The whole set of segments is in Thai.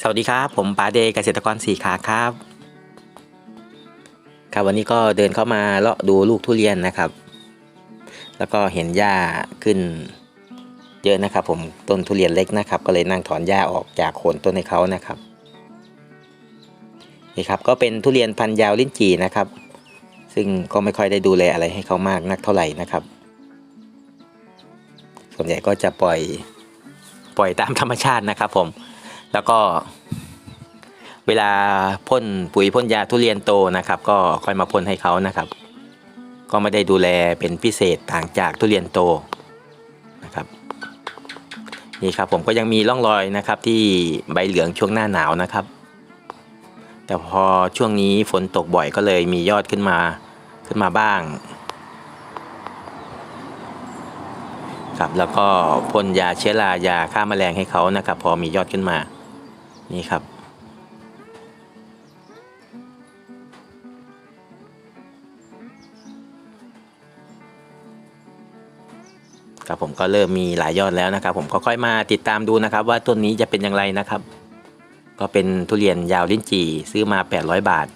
สวัสดีครับ ผมปาเดเกษตรกรสี่ขาครับ ครับวันนี้ก็เดินเข้ามาเลาะดูลูกทุเรียนนะครับ แล้วก็เห็นหญ้าขึ้นเยอะนะครับ ผมต้นทุเรียนเล็กนะครับ ก็เลยนั่งถอนหญ้าออกจากโคนต้นให้เขานะครับนี่ครับก็เป็นทุเรียนพันยาวลิ้นจี่นะครับ ซึ่งก็ไม่ค่อยได้ดูแลอะไรให้เขามากนักเท่าไหร่นะครับ ส่วนใหญ่ก็จะปล่อยปล่อยตามธรรมชาตินะครับ ผม แล้วก็เวลาพ่นปุ๋ยพ่นยาทุเรียนโตนะครับ ก็ค่อยมาพ่นให้เขานะครับ ก็ไม่ได้ดูแลเป็นพิเศษต่างจากทุเรียนโตนะครับนี่ครับผมก็ยังมีร่องรอยนะครับที่ใบเหลืองช่วงหน้าหนาวนะครับ แต่พอช่วงนี้ฝนตกบ่อยก็เลยมียอดขึ้นมาขึ้นมาบ้างครับแล้วก็พ่นยาเชื้อรายาฆ่าแมลงให้เขานะครับ พอมียอดขึ้นมา นี่ครับ ครับผมก็เริ่มมีหลายยอดแล้วนะครับ ผมก็ค่อยมาติดตามดูนะครับ ว่าต้นนี้จะเป็นอย่างไรนะครับ ก็เป็นทุเรียนยาวลิ้นจี่ซื้อมา 800 บาท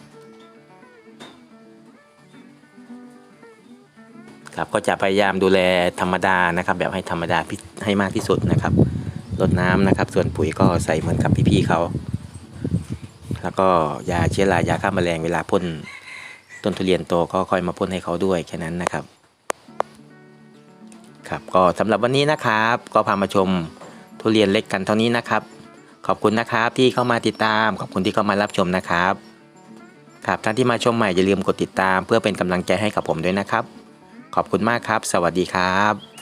ครับก็จะพยายามดูแลธรรมดานะครับ แบบให้ธรรมดาพิให้มากที่สุดนะครับ รดน้ำนะครับ ส่วนปุ๋ยก็ใส่เหมือนกับพี่ๆเขา แล้วก็ยาเชื้อรายาฆ่าแมลงเวลาพ่นต้นทุเรียนโตก็ค่อยมาพ่นให้เขาด้วยแค่นั้นนะครับ ครับก็สำหรับวันนี้นะครับ ก็พามาชมทุเรียนเล็กกันเท่านี้นะครับ ขอบคุณนะครับที่เข้ามาติดตาม ขอบคุณที่เข้ามารับชมนะครับครับท่านที่มาชมใหม่อย่าลืมกดติดตาม เพื่อเป็นกำลังใจให้กับผมด้วยนะครับ ขอบคุณมากครับ สวัสดีครับ